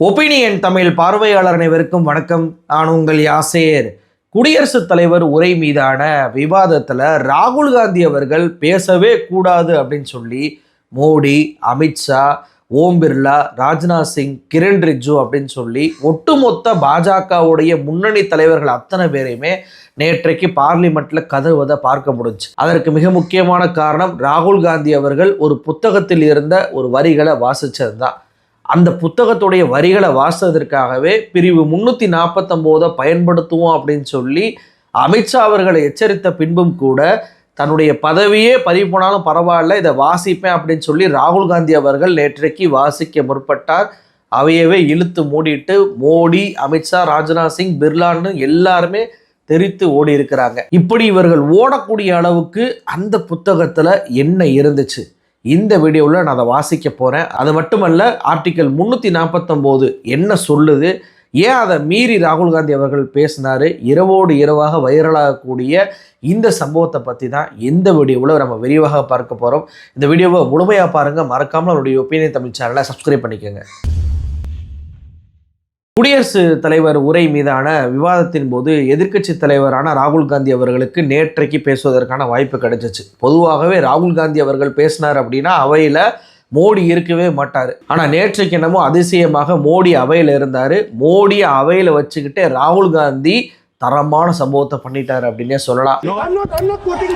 Opinion Tamil பார்வையாளர் அனைவருக்கும் வணக்கம். நான் உங்கள் யாசேர். குடியரசுத் தலைவர் உரை மீதான விவாதத்தில் ராகுல் காந்தி அவர்கள் பேசவே கூடாது அப்படின்னு சொல்லி மோடி அமித்ஷா ஓம் பிர்லா ராஜ்நாத் சிங் கிரண் ரிஜ்ஜு அப்படின்னு சொல்லி ஒட்டுமொத்த பாஜகவுடைய முன்னணி தலைவர்கள் அத்தனை பேரையுமே நேற்றைக்கு பார்லிமெண்ட்டில் கதறுவதை பார்க்க முடிஞ்சு. அதற்கு மிக முக்கியமான காரணம் ராகுல் காந்தி அவர்கள் ஒரு புத்தகத்தில் இருந்த ஒரு வரிகளை வாசித்தது தான் அந்த புத்தகத்துடைய வரிகளை வாசித்ததற்காகவே பிரிவு முன்னூற்றி நாற்பத்தொம்போதை பயன்படுத்துவோம் அப்படின்னு சொல்லி அமித்ஷா அவர்களை எச்சரித்த பின்பும் கூட தன்னுடைய பதவியே பதிவு போனாலும் பரவாயில்ல இதை வாசிப்பேன் அப்படின்னு சொல்லி ராகுல் காந்தி அவர்கள் நேற்றைக்கு வாசிக்க முற்பட்டார். அவையவே இழுத்து மூடிட்டு மோடி அமித்ஷா ராஜ்நாத் சிங் பிர்லான்னு எல்லாருமே தெரித்து ஓடி இருக்கிறாங்க. இப்படி இவர்கள் ஓடக்கூடிய அளவுக்கு அந்த புத்தகத்தில் என்ன இருந்துச்சு. இந்த வீடியோவில் நான் அதை வாசிக்க போகிறேன் அது மட்டுமல்ல ஆர்டிக்கல் முந்நூற்றி நாற்பத்தொம்போது என்ன சொல்லுது? ஏன் அதை மீறி ராகுல் காந்தி அவர்கள் பேசினார்? இரவோடு இரவாக வைரலாகக்கூடிய இந்த சம்பவத்தை பற்றி தான் இந்த வீடியோவில் நம்ம விரிவாக பார்க்க போகிறோம் இந்த வீடியோவை முழுமையாக பாருங்கள் மறக்காமல் அவருடைய ஒப்பீனியன் தமிழ் சேனலை சப்ஸ்கிரைப் பண்ணிக்கோங்க. குடியரசு தலைவர் உரை மீதான விவாதத்தின் போது எதிர்க்கட்சி தலைவரான ராகுல் காந்தி அவர்களுக்கு நேற்றைக்கு பேசுவதற்கான வாய்ப்பு கிடைச்சிச்சு. பொதுவாகவே ராகுல் காந்தி அவர்கள் பேசினார் அப்படின்னா அவையில் மோடி இருக்கவே மாட்டார். ஆனால் நேற்றைக்கு என்னமோ அதிசயமாக மோடி அவையில் இருந்தார். மோடி அவையில் வச்சுக்கிட்டே ராகுல் காந்தி தரமான சம்பவத்தை பண்ணிட்டாரு அப்படின்னே சொல்லலாம். I'm not. I'm not quoting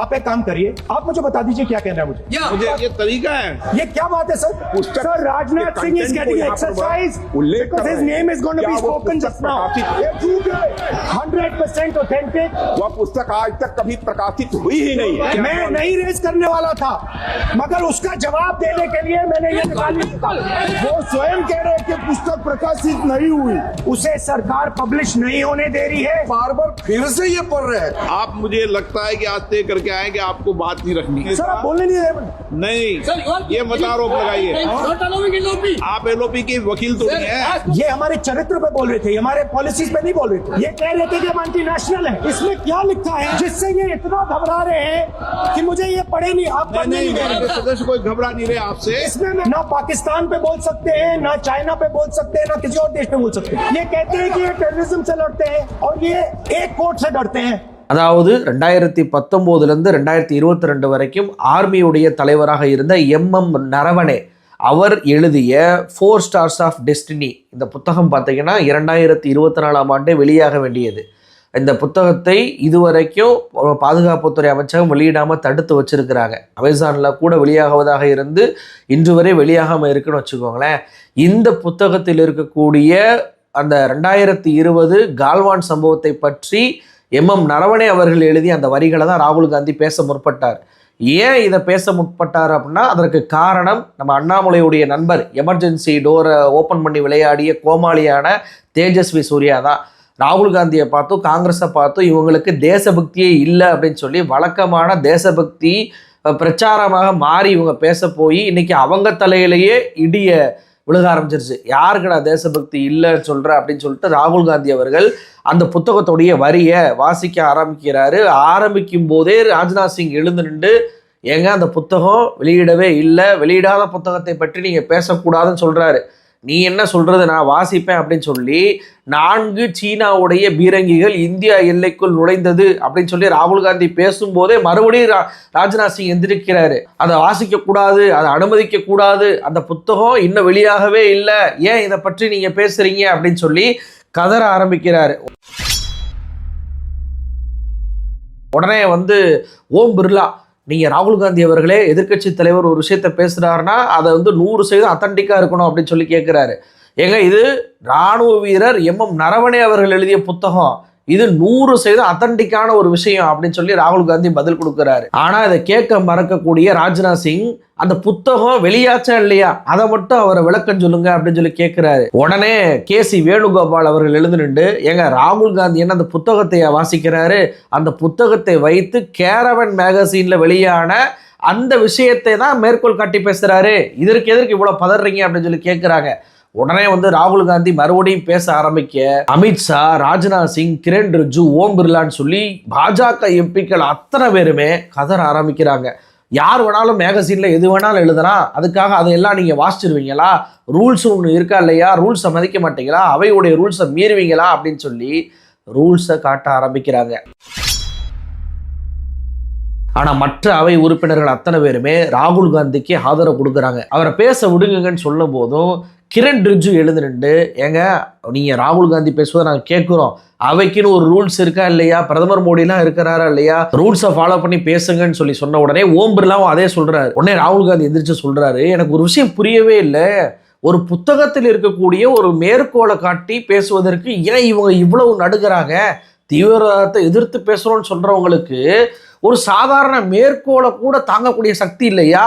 आप एक काम करिए आप मुझे बता दीजिए क्या कहना है मुझे। मुझे ये तरीका है। ये क्या बात है सर? पुस्तक sir Rajnath Singh is getting exercise हैं। to क्या be वो spoken पुस्तक just now प्रकाशित- ये झूठ है। 100% ऑथेंटिक वह पुस्तक आज तक कभी प्रकाशित हुई ही नहीं है। मैं नहीं रेस करने वाला था मगर उसका जवाब देने के लिए मैंने ये निकाली। वो स्वयं कह रहे हैं कि पुस्तक प्रकाशित नहीं हुई। उसे सरकार पब्लिश नहीं होने दे रही है। बार बार फिर से ये पढ़ रहे हैं। आप मुझे लगता है कि आज तय करके आए कि आपको बात नहीं रखनी सर आप बोलने नहीं नहीं ये मत आरोप लगाइए। आप एलओपी के वकील तो नहीं है। ये हमारे चरित्र पे बोल रहे थे हमारे पॉलिसीज़ पे नहीं बोल रहे थे। ये कह रहे थे कि हम एंटी नेशनल है। इसमें क्या लिखा है? जिससे ये इतना घबरा रहे हैं कि मुझे ये पढ़े नहीं आप नहीं पढ़ने नहीं दे रहे सदस्य कोई घबरा नहीं रहे आपसे। इसमें ना पाकिस्तान पे बोल सकते हैं ना चाइना पे बोल सकते हैं ना किसी और देश पे बोल सकते हैं। ये कहते हैं कि ये टेररिज्म से लड़ते हैं और ये एक कोर्ट से डरते हैं। அதாவது ரெண்டாயிரத்தி பத்தொம்போதுலேருந்து ரெண்டாயிரத்தி இருபத்தி ரெண்டு வரைக்கும் ஆர்மியுடைய தலைவராக இருந்த எம்எம் நரவணே அவர் எழுதிய ஃபோர் ஸ்டார்ஸ் ஆஃப் டெஸ்டினி இந்த புத்தகம் பார்த்தீங்கன்னா இரண்டாயிரத்தி இருபத்தி நாலாம் ஆண்டே வெளியாக வேண்டியது. இந்த புத்தகத்தை இதுவரைக்கும் பாதுகாப்புத்துறை அமைச்சகம் வெளியிடாமல் தடுத்து வச்சிருக்கிறாங்க. அமேசானில் கூட வெளியாகுவதாக இருந்து இன்று வரை வெளியாகாமல் இருக்குன்னு வச்சுக்கோங்களேன். இந்த புத்தகத்தில் இருக்கக்கூடிய அந்த ரெண்டாயிரத்தி இருபது கால்வான் சம்பவத்தை பற்றி எம்எம் நரவணே அவர்கள் எழுதிய அந்த வரிகளை தான் ராகுல் காந்தி பேச முற்பட்டார். ஏன் இதை பேச முற்பட்டார் அப்படின்னா அதற்கு காரணம் நம்ம அண்ணாமலையுடைய நண்பர் எமர்ஜென்சி டோரை ஓப்பன் பண்ணி விளையாடிய கோமாளியான தேஜஸ்வி சூர்யா தான். ராகுல் காந்தியை பார்த்தும் காங்கிரஸை பார்த்தும் இவங்களுக்கு தேசபக்தியே இல்லை அப்படின்னு சொல்லி வழக்கமான தேசபக்தி பிரச்சாரமாக மாறி இவங்க பேச போய் இன்னைக்கு அவங்க தலையிலேயே இடிய விழுக ஆரம்பிச்சிருச்சு. யாருக்குடா தேசபக்தி இல்லைன்னு சொல்கிற அப்படின்னு சொல்லிட்டு ராகுல் காந்தி அவர்கள் அந்த புத்தகத்துடைய வரியை வாசிக்க ஆரம்பிக்கிறாரு. ஆரம்பிக்கும் போதே ராஜ்நாத் சிங் எழுந்து நின்று ஏங்க அந்த புத்தகம் வெளியிடவே இல்லை. வெளியிடாத புத்தகத்தை பற்றி நீங்கள் பேசக்கூடாதுன்னு சொல்கிறாரு நீ என்ன சொல்கிறது நான் வாசிப்பேன் அப்படின்னு சொல்லி நான்கு சீனாவுடைய பீரங்கிகள் இந்தியா எல்லைக்குள் நுழைந்தது அப்படின்னு சொல்லி ராகுல் காந்தி பேசும்போதே மறுபடியும் ரா ராஜ்நாத் சிங் எந்திரிக்கிறாரு. அதை வாசிக்கக்கூடாது அதை அனுமதிக்க கூடாது அந்த புத்தகம் இன்னும் வெளியாகவே இல்லை. ஏன் இதை பற்றி நீங்கள் பேசுகிறீங்க அப்படின்னு சொல்லி கதற ஆரம்பிக்கிறாரு. உடனே வந்து ஓம் பிர்லா நீங்கள் ராகுல் காந்தி அவர்களே எதிர்கட்சி தலைவர் ஒரு விஷயத்த பேசுகிறாருன்னா அதை வந்து நூறு சதவீதம் அத்தன்டிக்காக இருக்கணும் அப்படின்னு சொல்லி கேட்குறாரு ஏங்க இது ராணுவ வீரர் எம்எம் நரவணே அவர்கள் எழுதிய புத்தகம். இது நூறு சதவீதம் அத்தன்டிக்கான ஒரு விஷயம் அப்படின்னு சொல்லி ராகுல் காந்தி பதில் கொடுக்குறாரு. ஆனால் இதை கேட்க மறக்கக்கூடிய ராஜ்நாத் சிங் அந்த புத்தகம் வெளியாச்சா இல்லையா? அதை மட்டும் அவரை விளக்கம் சொல்லுங்க அப்படின்னு சொல்லி கேட்குறாரு. உடனே கே சி வேணுகோபால் அவர்கள் எழுந்து நின்று ஏங்க ராகுல் காந்தி என்ன அந்த புத்தகத்தை வாசிக்கிறாரு? அந்த புத்தகத்தை வைத்து கேரவன் மேகசீன்ல வெளியான அந்த விஷயத்தை தான் மேற்கோள் காட்டி பேசுறாரு. இதற்கு எதற்கு இவ்வளவு பதறீங்க அப்படின்னு சொல்லி கேட்குறாங்க. உடனே வந்து ராகுல் காந்தி மறுபடியும் பேச ஆரம்பிக்க அமித்ஷா ராஜ்நாத் சிங் கிரண் ரிஜ்ஜு ஓம் பிர்லான்னு சொல்லி பாஜக எம்பிக்கள் அத்தனை பேருமே கதற ஆரம்பிக்கிறாங்க. யார் வேணாலும் மேகசினில் எது வேணாலும் எழுதலாம். அதுக்காக அதையெல்லாம் நீங்கள் வாசிச்சிருவீங்களா? ரூல்ஸ் ஒன்று இருக்கா இல்லையா? ரூல்ஸை மதிக்க மாட்டீங்களா? அவையுடைய ரூல்ஸை மீறுவீங்களா? அப்படின்னு சொல்லி ரூல்ஸை காட்ட ஆரம்பிக்கிறாங்க. ஆனால் மற்ற அவை உறுப்பினர்கள் அத்தனை பேருமே ராகுல் காந்திக்கு ஆதரவு கொடுக்குறாங்க. அவரை பேச விடுங்கன்னு சொல்லும் போதும் கிரண் ரிஜு எழுதுனுண்டு நின்று ஏங்க நீங்கள் ராகுல் காந்தி பேசுவதை நாங்கள் கேட்குறோம். அவைக்குன்னு ஒரு ரூல்ஸ் இருக்கா இல்லையா? பிரதமர் மோடிலாம் இருக்கிறாரா இல்லையா? ரூல்ஸை ஃபாலோ பண்ணி பேசுங்கன்னு சொல்லி சொன்ன உடனே ஓம் பிர்லாவும் அதே சொல்கிறாரு உடனே ராகுல் காந்தி எந்திரிச்சு சொல்கிறாரு எனக்கு ஒரு விஷயம் புரியவே இல்லை. ஒரு புத்தகத்தில் இருக்கக்கூடிய ஒரு மேற்கோளை காட்டி பேசுவதற்கு ஏன் இவங்க இவ்வளவு நடுகிறாங்க தீவிரவாதத்தை எதிர்த்து பேசுகிறோன்னு சொல்கிறவங்களுக்கு ஒரு சாதாரண மேற்கோளை கூட தாங்கக்கூடிய சக்தி இல்லையா?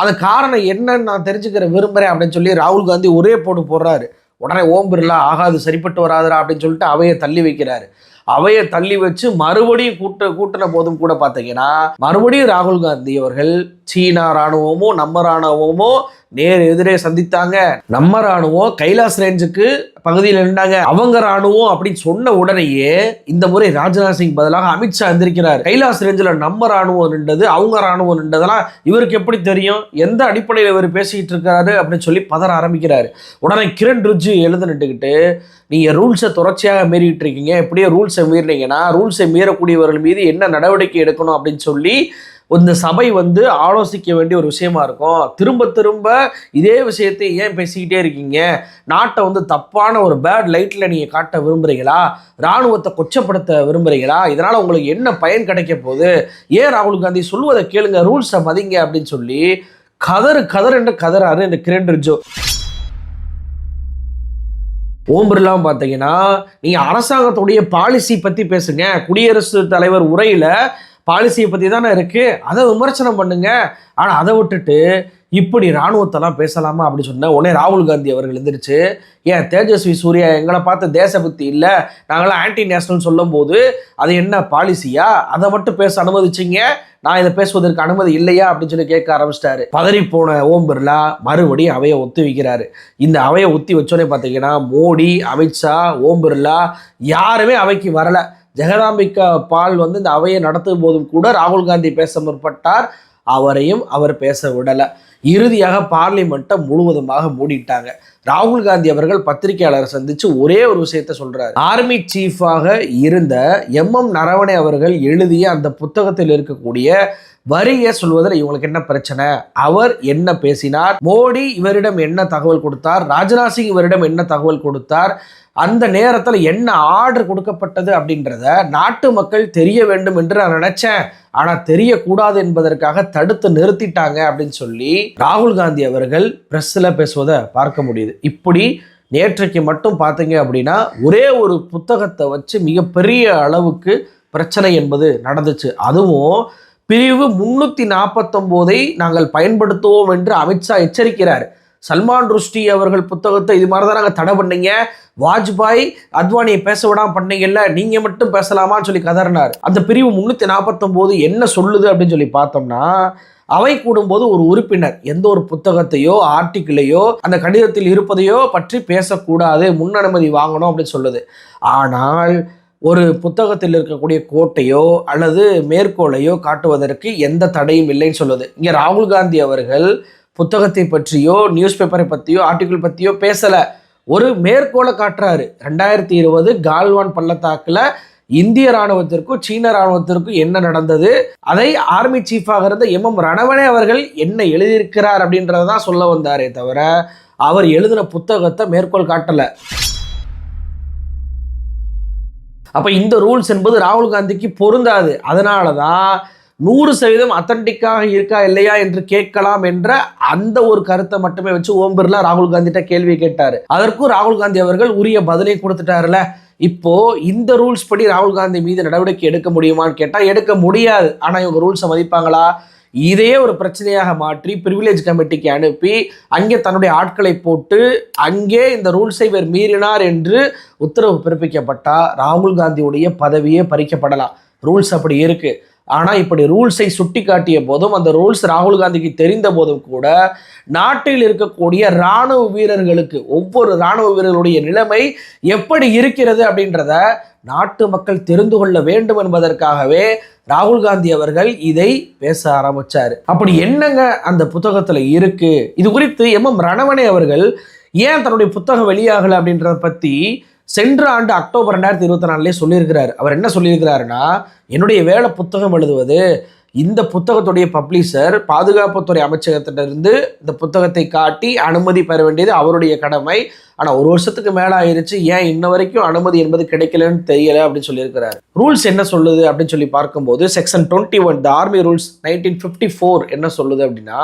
அது காரணம் என்னன்னு நான் தெரிஞ்சுக்கிற விரும்புகிறேன் அப்படின்னு சொல்லி ராகுல் காந்தி ஒரே போட்டு போடுறாரு. உடனே ஓம் பிர்லா ஆகாது சரிப்பட்டு வராதுடா அப்படின்னு சொல்லிட்டு அவையை தள்ளி வைக்கிறாரு. அவையை தள்ளி வச்சு மறுபடியும் கூட்ட கூட்டின போதும் கூட பார்த்தீங்கன்னா மறுபடியும் ராகுல் காந்தி அவர்கள் சீனா இராணுவமோ நம்ம இராணுவமோ நேர் எதிரே சந்தித்தாங்க. நம்ம ராணுவம் கைலாஸ் ரேஞ்சுக்கு பகுதியில் நின்றாங்க. அவங்க ராணுவம் அப்படின்னு சொன்ன உடனேயே இந்த முறை ராஜ்நாத் சிங் பதிலாக அமித்ஷா எந்திருக்கிறார். கைலாஸ் ரேஞ்சில் நம்ம ராணுவம் நின்றது அவங்க ராணுவம் நின்றதெல்லாம் இவருக்கு எப்படி தெரியும்? எந்த அடிப்படையில் இவர் பேசிக்கிட்டு இருக்காரு அப்படின்னு சொல்லி பதற ஆரம்பிக்கிறார். உடனே கிரண் ரிஜ்ஜு எழுந்து நின்றுக்கிட்டு நீங்கள் ரூல்ஸை தொடர்ச்சியாக மீறிட்டு இருக்கீங்க. எப்படியே ரூல்ஸை மீறினீங்கன்னா ரூல்ஸை மீறக்கூடியவர்கள் மீது என்ன நடவடிக்கை எடுக்கணும்? அப்படின்னு சொல்லி இந்த சபை வந்து ஆலோசிக்க வேண்டிய ஒரு விஷயமா இருக்கும். திரும்ப திரும்ப இதே விஷயத்தை ஏன் பேசிக்கிட்டே இருக்கீங்க? நாட்டை வந்து தப்பான ஒரு பேட் லைட்டில் நீங்கள் காட்ட விரும்புகிறீங்களா இராணுவத்தை கொச்சப்படுத்த விரும்புகிறீங்களா இதனால் உங்களுக்கு என்ன பயன் கிடைக்க போகுது? ஏன் ராகுல் காந்தி சொல்லுவதை கேளுங்க ரூல்ஸை மதிங்க அப்படின்னு சொல்லி கதறு கதறு என்று கதறாரு இந்த கிரண் ரிஜோ ஓம் பிர்லாம் பார்த்தீங்கன்னா நீங்கள் அரசாங்கத்துடைய பாலிசி பற்றி பேசுங்க. குடியரசுத் தலைவர் உரையில் பாலிசியை பற்றி தானே இருக்குது அதை விமர்சனம் பண்ணுங்க. ஆனால் அதை விட்டுட்டு இப்படி இராணுவத்தெல்லாம் பேசலாமா அப்படின்னு சொன்னால் உடனே ராகுல் காந்தி அவர்கள் எழுந்திரிச்சு ஏன் தேஜஸ்வி சூர்யா எங்களை பார்த்து தேசபக்தி இல்லை? நாங்களாம் ஆன்டி நேஷனல் சொல்லும்போது அது என்ன பாலிசியா? அதை மட்டும் பேச அனுமதிச்சிங்க. நான் இதை பேசுவதற்கு அனுமதி இல்லையா? அப்படின்னு சொல்லி கேட்க ஆரம்பிச்சிட்டாரு. பதறி போன ஓம் பிர்லா மறுபடியும் அவையை ஒத்தி வைக்கிறாரு. இந்த அவையை ஒத்தி வச்சோன்னே பார்த்தீங்கன்னா மோடி அமித்ஷா ஓம் பிர்லா யாருமே அவைக்கு வரலை. ஜெகதாம்பிகா பால் வந்து இந்த அவையை நடத்தும் போதும் கூட ராகுல் காந்தி பேச முற்பட்டார். அவரையும் அவர் பேச விடலை. இறுதியாக பார்லிமெண்ட்டை முழுவதுமாக மூடிட்டாங்க. ராகுல் காந்தி அவர்கள் பத்திரிகையாளரை சந்திச்சு ஒரே ஒரு விஷயத்த சொல்றாரு. ஆர்மி சீஃபாக இருந்த எம் எம் நரவணே அவர்கள் எழுதிய அந்த புத்தகத்தில் இருக்கக்கூடிய வரியை சொல்வதில் இவங்களுக்கு என்ன பிரச்சனை? அவர் என்ன பேசினார்? மோடி இவரிடம் என்ன தகவல் கொடுத்தார்? ராஜ்நாத் சிங் இவரிடம் என்ன தகவல் கொடுத்தார்? அந்த நேரத்தில் என்ன ஆர்டர் கொடுக்கப்பட்டது அப்படின்றத நாட்டு மக்கள் தெரிய வேண்டும் என்று நான் நினச்சேன். ஆனால் தெரியக்கூடாது என்பதற்காக தடுத்து நிறுத்திட்டாங்க அப்படின்னு சொல்லி ராகுல் காந்தி அவர்கள் ப்ரெஸ்ஸில் பேசுவதை பார்க்க முடியுது. இப்படி நேற்றைக்கு மட்டும் பார்த்தீங்க அப்படின்னா ஒரே ஒரு புத்தகத்தை வச்சு மிகப்பெரிய அளவுக்கு பிரச்சனை என்பது நடந்துச்சு. அதுவும் பிரிவு முன்னூற்றி நாற்பத்தொம்போதை நாங்கள் பயன்படுத்துவோம் என்று அமித்ஷா எச்சரிக்கிறார். சல்மான் ருஷ்டி அவர்கள் புத்தகத்தை இது மாதிரி தான் நாங்கள் தடை பண்ணீங்க. வாஜ்பாய் அத்வானியை பேச விடாம பண்ணீங்கல்ல நீங்க மட்டும் பேசலாமான்னு சொல்லி கதறினார். அந்த பிரிவு முன்னூத்தி நாற்பத்தொம்போது என்ன சொல்லுது அப்படின்னு சொல்லி பார்த்தோம்னா அவை கூடும்போது ஒரு உறுப்பினர் எந்த ஒரு புத்தகத்தையோ ஆர்டிக்கிளையோ அந்த கடிதத்தில் இருப்பதையோ பற்றி பேசக்கூடாது முன் அனுமதி வாங்கணும் அப்படின்னு சொல்லுது. ஆனால் ஒரு புத்தகத்தில் இருக்கக்கூடிய கோட்டையோ அல்லது மேற்கோளையோ காட்டுவதற்கு எந்த தடையும் இல்லைன்னு சொல்லுது இங்கே ராகுல் காந்தி அவர்கள் புத்தகத்தை பற்றியோ நியூஸ் பேப்பரை பற்றியோ ஆர்டிக்கிள் பற்றியோ பேசலை. ஒரு மேற்கோளை காட்டுறாரு. ரெண்டாயிரத்தி இருபது கால்வான் பள்ளத்தாக்கில் இந்திய ராணுவத்திற்கும் சீன ராணுவத்திற்கும் என்ன நடந்தது? அதை ஆர்மி சீஃபாக இருந்த எம் எம் ரணவனே அவர்கள் என்ன எழுதியிருக்கிறார் அப்படின்றத தான் சொல்ல வந்தாரே தவிர அவர் எழுதின புத்தகத்தை மேற்கோள் காட்டலை. அப்போ இந்த ரூல்ஸ் என்பது ராகுல் காந்திக்கு பொருந்தாது. அதனால தான் நூறு சதவீதம் அத்தன்டிக்காக இருக்கா இல்லையா என்று கேட்கலாம் என்ற அந்த ஒரு கருத்தை மட்டுமே வச்சு ஓம் பிர்லா ராகுல் காந்திட்ட கேள்வி கேட்டார். அதற்கும் ராகுல் காந்தி அவர்கள் உரிய பதிலை கொடுத்துட்டாருல. இப்போ இந்த ரூல்ஸ் படி ராகுல் காந்தி மீது நடவடிக்கை எடுக்க முடியுமான்னு கேட்டால் எடுக்க முடியாது. ஆனால் இவங்க ரூல்ஸை மதிப்பாங்களா? இதையே ஒரு பிரச்சனையாக மாற்றி பிரிவிலேஜ் கமிட்டிக்கு அனுப்பி அங்கே தன்னுடைய ஆட்களை போட்டு அங்கே இந்த ரூல்ஸை இவர் மீறினார் என்று உத்தரவு பிறப்பிக்கப்பட்டால் ராகுல் காந்தியுடைய பதவியே பறிக்கப்படலாம். ரூல்ஸ் அப்படி இருக்குது ஆனால் இப்படி ரூல்ஸை சுட்டி காட்டிய போதும் அந்த ரூல்ஸ் ராகுல் காந்திக்கு தெரிந்த போதும் கூட நாட்டில் இருக்கக்கூடிய இராணுவ வீரர்களுக்கு ஒவ்வொரு இராணுவ வீரர்களுடைய நிலைமை எப்படி இருக்கிறது அப்படின்றத நாட்டு மக்கள் தெரிந்து கொள்ள வேண்டும் என்பதற்காகவே ராகுல் காந்தி அவர்கள் இதை பேச ஆரம்பித்தார் அப்படி என்னங்க அந்த புத்தகத்தில் இருக்கு? இது குறித்து எம் எம் ரணவனே அவர்கள் ஏன் தன்னுடைய புத்தகம் வெளியாகலை அப்படின்றத பற்றி சென்ற ஆண்டு அக்டோபர் ரெண்டாயிரத்தி இருபத்தி நாலுலேயே சொல்லியிருக்கிறார். அவர் என்ன சொல்லியிருக்கிறாருன்னா என்னுடைய வேலை புத்தகம் எழுதுவது இந்த புத்தகத்துடைய பப்ளிஷர் பாதுகாப்புத்துறை அமைச்சகத்திலிருந்து இந்த புத்தகத்தை காட்டி அனுமதி பெற வேண்டியது அவருடைய கடமை. ஆனால் ஒரு வருஷத்துக்கு மேலே ஆயிருச்சு. ஏன் இன்ன வரைக்கும் அனுமதி என்பது கிடைக்கலன்னு தெரியல அப்படின்னு சொல்லியிருக்கிறார். ரூல்ஸ் என்ன சொல்லுது அப்படின்னு சொல்லி பார்க்கும்போது section twenty one the army rules nineteen fifty four என்ன சொல்லுது அப்படின்னா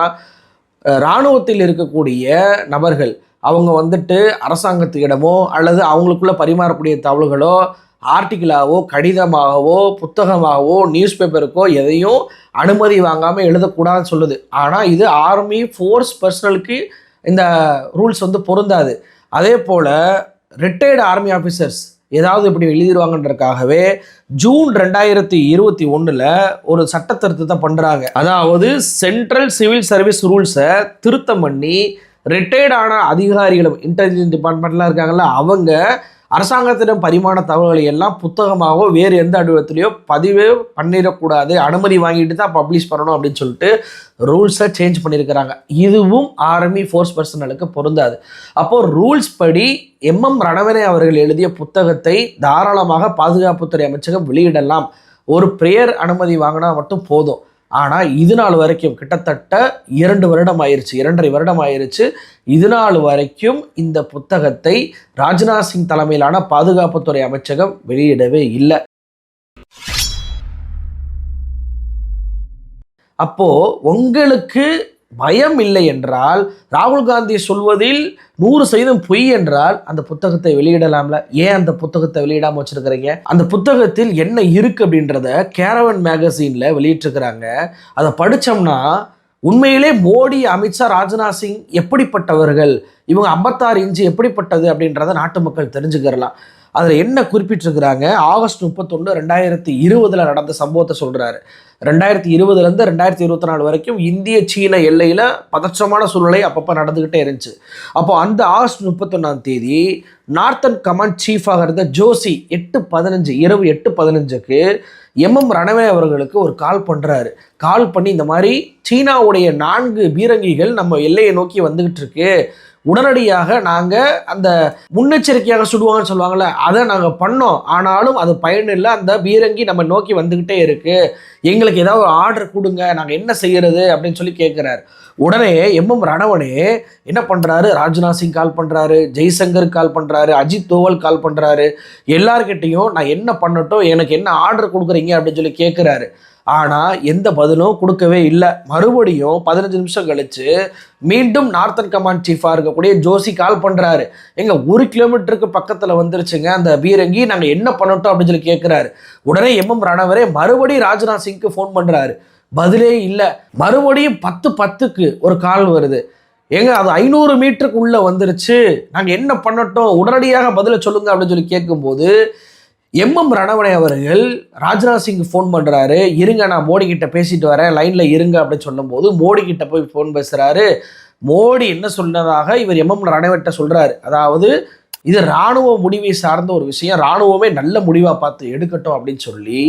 இராணுவத்தில் இருக்கக்கூடிய நபர்கள் அவங்க வந்துட்டு அரசாங்கத்துக்கிடமோ அல்லது அவங்களுக்குள்ள பரிமாறக்கூடிய தகவல்களோ ஆர்டிக்கிளாவோ கடிதமாகவோ புத்தகமாகவோ நியூஸ் பேப்பருக்கோ எதையும் அனுமதி வாங்காமல் எழுதக்கூடாதுன்னு சொல்லுது. ஆனால் இது ஆர்மி ஃபோர்ஸ் பர்சனலுக்கு இந்த ரூல்ஸ் வந்து பொருந்தாது. அதே போல் ரிட்டையர்டு ஆர்மி ஆஃபீஸர்ஸ் ஏதாவது இப்படி எழுதிடுவாங்கன்றதுக்காகவே ஜூன் ரெண்டாயிரத்தி இருபத்தி ஒன்றில் ஒரு சட்ட திருத்தத்தை பண்ணுறாங்க அதாவது சென்ட்ரல் சிவில் சர்வீஸ் ரூல்ஸை திருத்தம் பண்ணி ரிட்டையர்டான அதிகாரிகளும் இன்டெலிஜென்ஸ் டிபார்ட்மெண்ட்லாம் இருக்காங்கல்ல அவங்க அரசாங்கத்திடம் பரிமாண தகவல்களை எல்லாம் புத்தகமாகவோ வேறு எந்த அலுவலகத்திலையோ பதிவே பண்ணிடக்கூடாது. அனுமதி வாங்கிட்டு தான் பப்ளிஷ் பண்ணணும் அப்படின்னு சொல்லிட்டு ரூல்ஸை சேஞ்ச் பண்ணியிருக்கிறாங்க. இதுவும் ஆர்மி ஃபோர்ஸ் பர்சனலுக்கு பொருந்தாது. அப்போது ரூல்ஸ் படி எம்எம் ரணவனே அவர்கள் எழுதிய புத்தகத்தை தாராளமாக பாதுகாப்புத்துறை அமைச்சகம் வெளியிடலாம். ஒரு பிரேயர் அனுமதி வாங்கினா மட்டும் போதும். ஆனால் இது நாள் வரைக்கும் கிட்டத்தட்ட இரண்டு வருடம் ஆயிருச்சு இரண்டரை வருடம் ஆயிருச்சு இது நாள் வரைக்கும் இந்த புத்தகத்தை ராஜ்நாத் சிங் தலைமையிலான பாதுகாப்புத்துறை அமைச்சகம் வெளியிடவே இல்லை. அப்போ உங்களுக்கு பயம் இல்லை என்றால் ராகுல் காந்தி சொல்வதில் நூறு சதவீதம் பொய் என்றால் அந்த புத்தகத்தை வெளியிடலாம்ல? ஏன் அந்த புத்தகத்தை வெளியிடாம வச்சிருக்கிறீங்க? அந்த புத்தகத்தில் என்ன இருக்கு அப்படின்றத கேரவன் மேகசீன்ல வெளியிட்டிருக்கிறாங்க. அதை படித்தோம்னா உண்மையிலே மோடி அமித்ஷா ராஜ்நாத் சிங் எப்படிப்பட்டவர்கள்? இவங்க ஐம்பத்தாறு இன்ச்சு எப்படிப்பட்டது அப்படின்றத நாட்டு மக்கள் தெரிஞ்சுக்கிறலாம். அதில் என்ன குறிப்பிட்டிருக்கிறாங்க? ஆகஸ்ட் முப்பத்தொன்று ரெண்டாயிரத்தி இருபதில் நடந்த சம்பவத்தை சொல்கிறாரு ரெண்டாயிரத்தி இருபதுலேருந்து ரெண்டாயிரத்தி இருபத்தி நாலு வரைக்கும் இந்திய சீன எல்லையில் பதற்றமான சூழ்நிலை அப்பப்போ நடந்துக்கிட்டே இருந்துச்சு. அப்போ அந்த ஆகஸ்ட் முப்பத்தொன்னாம் தேதி நார்த்தன் கமாண்ட் சீஃபாக இருந்த ஜோசி எட்டு பதினஞ்சு இரவு எட்டு பதினஞ்சுக்கு எம்எம் ரணவே அவர்களுக்கு ஒரு கால் பண்ணுறாரு கால் பண்ணி இந்த மாதிரி சீனாவுடைய நான்கு பீரங்கிகள் நம்ம எல்லையை நோக்கி வந்துக்கிட்டு இருக்கு. உடனடியாக நாங்கள் அந்த முன்னெச்சரிக்கையாக சுடுவாங்கன்னு சொல்லுவாங்கள்ல அதை நாங்கள் பண்ணோம். ஆனாலும் அது பயனில்லை. அந்த பீரங்கி நம்ம நோக்கி வந்துக்கிட்டே இருக்குது எங்களுக்கு ஏதாவது ஒரு ஆர்டர் கொடுங்க நாங்கள் என்ன செய்கிறது அப்படின்னு சொல்லி கேட்குறாரு உடனே எம்எம் ரணவனே என்ன பண்ணுறாரு ராஜ்நாத் சிங் கால் பண்ணுறாரு ஜெய்சங்கர் கால் பண்ணுறாரு அஜித் தோவல் கால் பண்ணுறாரு எல்லார்கிட்டையும் நான் என்ன பண்ணட்டும் எனக்கு என்ன ஆர்டர் கொடுக்குறீங்க அப்படின்னு சொல்லி கேட்குறாரு ஆனால் எந்த பதிலும் கொடுக்கவே இல்லை. மறுபடியும் பதினஞ்சு நிமிஷம் கழிச்சு மீண்டும் நார்த்தன் கமாண்ட் சீஃபாக இருக்கக்கூடிய ஜோசி கால் பண்ணுறாரு எங்கள் ஒரு கிலோமீட்டருக்கு பக்கத்தில் வந்துருச்சுங்க அந்த பீரங்கி. நாங்கள் என்ன பண்ணட்டும் அப்படின்னு சொல்லி கேட்குறாரு உடனே எம்எம் ரணவரே மறுபடியும் ராஜ்நாத் சிங்க்கு ஃபோன் பண்ணுறாரு பதிலே இல்லை. மறுபடியும் பத்து பத்துக்கு ஒரு கால் வருது. ஏங்க அது ஐநூறு மீட்டருக்கு உள்ள வந்துருச்சு. நாங்கள் என்ன பண்ணட்டும்? உடனடியாக பதிலை சொல்லுங்க அப்படின்னு சொல்லி கேட்கும்போது எம்எம் ரணவணை அவர்கள் ராஜ்நாத் சிங் ஃபோன் பண்ணுறாரு இருங்க நான் மோடி கிட்ட பேசிட்டு வரேன். லைனில் இருங்க அப்படின்னு சொல்லும்போது மோடி கிட்ட போய் ஃபோன் பேசுகிறாரு மோடி என்ன சொன்னதாக இவர் எம்எம் ரணவட்ட சொல்கிறாரு அதாவது இது இராணுவ முடிவை சார்ந்த ஒரு விஷயம். இராணுவமே நல்ல முடிவாக பார்த்து எடுக்கட்டும் அப்படின்னு சொல்லி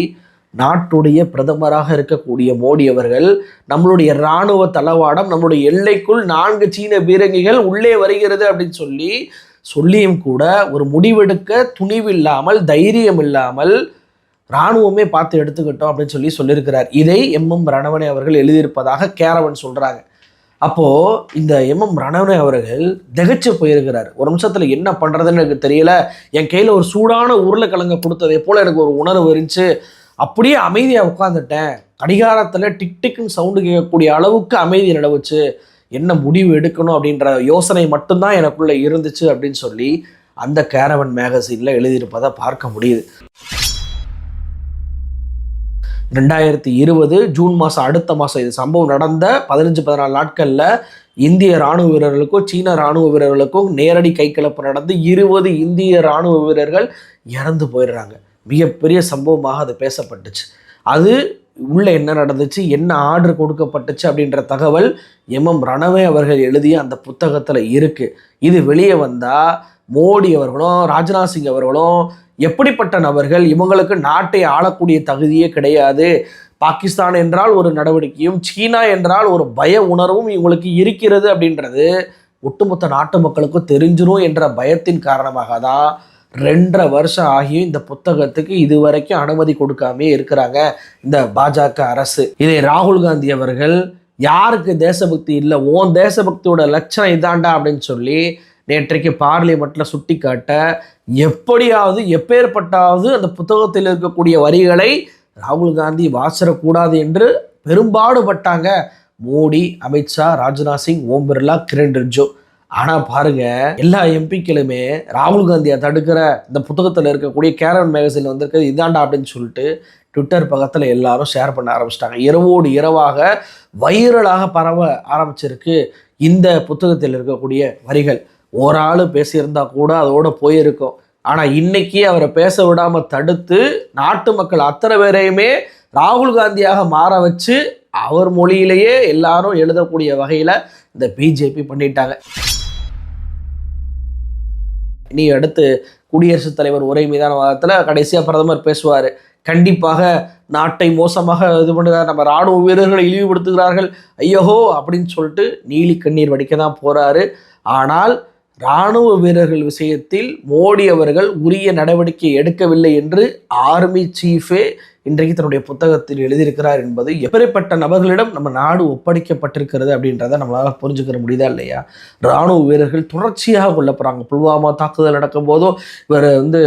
நாட்டுடைய பிரதமராக இருக்கக்கூடிய மோடி அவர்கள் நம்மளுடைய இராணுவ தளவாடம் நம்மளுடைய எல்லைக்குள் நான்கு சீன பீரங்கிகள் உள்ளே வருகிறது அப்படின்னு சொல்லி சொல்லியும் கூட ஒரு முடிவெடுக்க துணிவில்லாமல் தைரியம் இல்லாமல் இராணுவமே பார்த்து எடுத்துக்கிட்டோம் அப்படின்னு சொல்லி சொல்லியிருக்கிறார். இதை எம்எம் ரணவனே அவர்கள் எழுதியிருப்பதாக கேரவன் சொல்கிறாங்க அப்போது இந்த எம்எம் ரணவனே அவர்கள் திகச்சு போயிருக்கிறார். ஒரு நிமிஷத்தில் என்ன பண்ணுறதுன்னு எனக்கு தெரியல. என் கையில் ஒரு சூடான உருளைக்கிழங்க கொடுத்ததை போல் எனக்கு ஒரு உணர்வு இருந்துச்சு. அப்படியே அமைதியாக உட்காந்துட்டேன் கடிகாரத்தில் டிக் டிக்னு சவுண்டு கேட்கக்கூடிய அளவுக்கு அமைதி நிலவுச்சு. என்ன முடிவு எடுக்கணும் அப்படின்ற யோசனை மட்டும்தான் எனக்குள்ளே இருந்துச்சு அப்படின்னு சொல்லி அந்த கேரவன் மேகசின்ல எழுதியிருப்பதை பார்க்க முடியுது. ரெண்டாயிரத்தி இருபது ஜூன் மாதம் அடுத்த மாதம் இது சம்பவம் நடந்த பதினஞ்சு பதினாலு நாட்களில் இந்திய ராணுவ வீரர்களுக்கும் சீன ராணுவ வீரர்களுக்கும் நேரடி கைகலப்பு நடந்து இருபது இந்திய ராணுவ வீரர்கள் இறந்து போயிடுறாங்க. மிகப்பெரிய சம்பவமாக அது பேசப்பட்டுச்சு. அது உள்ளே என்ன நடந்துச்சு என்ன ஆர்டர் கொடுக்கப்பட்டுச்சு அப்படின்ற தகவல் எம்எம் ரணவே அவர்கள் எழுதிய அந்த புத்தகத்தில் இருக்குது இது வெளியே வந்தால் மோடி அவர்களும் ராஜ்நாத் சிங் அவர்களும் எப்படிப்பட்ட நபர்கள் இவங்களுக்கு நாட்டை ஆளக்கூடிய தகுதியே கிடையாது. பாகிஸ்தான் என்றால் ஒரு நடவடிக்கையும் சீனா என்றால் ஒரு பய உணர்வும் இவங்களுக்கு இருக்கிறது அப்படின்றது ஒட்டுமொத்த நாட்டு மக்களுக்கும் தெரிஞ்சிடும் என்ற பயத்தின் காரணமாக தான் ரெண்டரை வருஷம் ஆகியும் இந்த புத்தகத்துக்கு இதுவரைக்கும் அனுமதி கொடுக்காமே இருக்கிறாங்க இந்த பாஜக அரசு. இதை ராகுல் காந்தி அவர்கள் யாருக்கு தேசபக்தி இல்லை? ஓன் தேசபக்தியோட லட்சணம் இதாண்டா? அப்படின்னு சொல்லி நேற்றைக்கு பார்லிமெண்ட்ல சுட்டி காட்ட எப்படியாவது எப்பேற்பட்டாவது அந்த புத்தகத்தில் இருக்கக்கூடிய வரிகளை ராகுல் காந்தி வாசிடக்கூடாது என்று பெரும்பாடுபட்டாங்க. மோடி அமித்ஷா ராஜ்நாத் சிங் ஓம் பிர்லா கிரண் ரிஜிஜு. ஆனால் பாருங்க எல்லா எம்பிக்களுமே ராகுல் காந்தியை தடுக்கிற இந்த புத்தகத்தில் இருக்கக்கூடிய கேரன் மேகசின் வந்திருக்கிறது இதாண்டா அப்படின்னு சொல்லிட்டு ட்விட்டர் பக்கத்தில் எல்லாரும் ஷேர் பண்ண ஆரம்பிச்சிட்டாங்க. இரவோடு இரவாக வைரலாக பரவ ஆரம்பிச்சிருக்கு இந்த புத்தகத்தில் இருக்கக்கூடிய வரிகள். ஒரு ஆள் பேசியிருந்தா கூட அதோட போயிருக்கும். ஆனால் இன்னைக்கு அவரை பேச விடாமல் தடுத்து நாட்டு மக்கள் அத்தனை பேரையுமே ராகுல் காந்தியாக மாற வச்சு அவர் மொழியிலேயே எல்லாரும் எழுதக்கூடிய வகையில் இந்த பிஜேபி பண்ணிட்டாங்க. இனி அடுத்து குடியரசுத் தலைவர் உரை மீதான வாதத்தில் கடைசியாக பிரதமர் பேசுவார். கண்டிப்பாக நாட்டை மோசமாக இது பண்ணுறார் நம்ம ராணுவ வீரர்களை இழிவுபடுத்துகிறார்கள். ஐயோஹோ அப்படின்னு சொல்லிட்டு நீலி கண்ணீர் வடிக்க தான் போகிறாரு ஆனால் ராணுவ வீரர்கள் விஷயத்தில் மோடி அவர்கள் உரிய நடவடிக்கை எடுக்கவில்லை என்று ஆர்மி சீஃபே இன்றைக்கு தன்னுடைய புத்தகத்தில் எழுதியிருக்கிறார் என்பது எப்படிப்பட்ட நபர்களிடம் நம்ம நாடு ஒப்படைக்கப்பட்டிருக்கிறது அப்படின்றத நம்மளால் புரிஞ்சுக்கிற முடியுதா இல்லையா? ராணுவ வீரர்கள் தொடர்ச்சியாக கொல்லப்படுறாங்க புல்வாமா தாக்குதல் நடக்கும் போதும் இவர் வந்து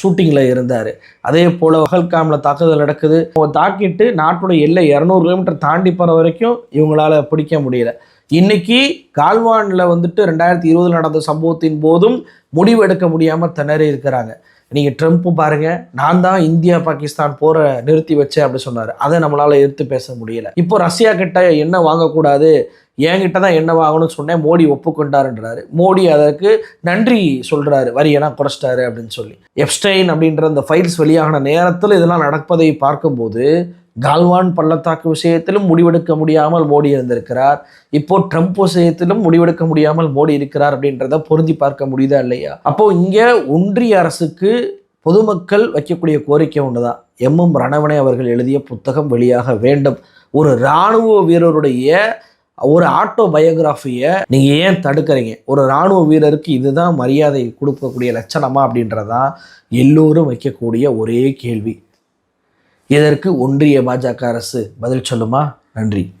ஷூட்டிங்கில் இருந்தார். அதே போல் வகல்காமில் தாக்குதல் நடக்குது. அவங்க தாக்கிட்டு நாட்டுடைய எல்லை இரநூறு கிலோமீட்டர் தாண்டி போகிற வரைக்கும் இவங்களால் பிடிக்க முடியல. இன்னைக்கு கால்வானில் வந்துட்டு ரெண்டாயிரத்தி இருபதில் நடந்த சம்பவத்தின் போதும் முடிவு எடுக்க முடியாமல் திணறி இருக்கிறாங்க. நீங்கள் ட்ரம்ப் பாருங்கள் நான் தான் இந்தியா பாகிஸ்தான் போரை நிறுத்தி வச்சேன் அப்படி சொன்னார். அதை நம்மளால் எதிர்த்து பேச முடியல. இப்போ ரஷ்யா கிட்ட என்ன வாங்கக்கூடாது? என்கிட்ட தான் என்ன வாங்கணும்னு சொன்னேன் மோடி ஒப்புக்கொண்டாருன்றாரு. மோடி அதற்கு நன்றி சொல்கிறாரு வரியெல்லாம் குறைச்சிட்டாரு அப்படின்னு சொல்லி. எப்ஸ்டைன் அப்படின்ற அந்த ஃபைல்ஸ் வெளியாகின நேரத்தில் இதெல்லாம் நடப்பதை பார்க்கும்போது கால்வான் பள்ளத்தாக்கு விஷயத்திலும் முடிவெடுக்க முடியாமல் மோடி இருந்திருக்கிறார் இப்போ ட்ரம்ப் விஷயத்திலும் முடிவெடுக்க முடியாமல் மோடி இருக்கிறார் அப்படின்றத பொருந்தி பார்க்க முடியுதா இல்லையா? அப்போ இங்கே ஒன்றிய அரசுக்கு பொதுமக்கள் வைக்கக்கூடிய கோரிக்கை ஒன்றுதான் எம்எம் ரணவணை அவர்கள் எழுதிய புத்தகம் வெளியாக வேண்டும். ஒரு இராணுவ வீரருடைய ஒரு ஆட்டோ பயோகிராஃபியை நீங்கள் ஏன் தடுக்கிறீங்க? ஒரு இராணுவ வீரருக்கு இதுதான் மரியாதை கொடுக்கக்கூடிய லட்சணமா அப்படின்றதான் எல்லோரும் வைக்கக்கூடிய ஒரே கேள்வி. இதற்கு ஒன்றிய பாஜக அரசு பதில் சொல்லுமா? நன்றி.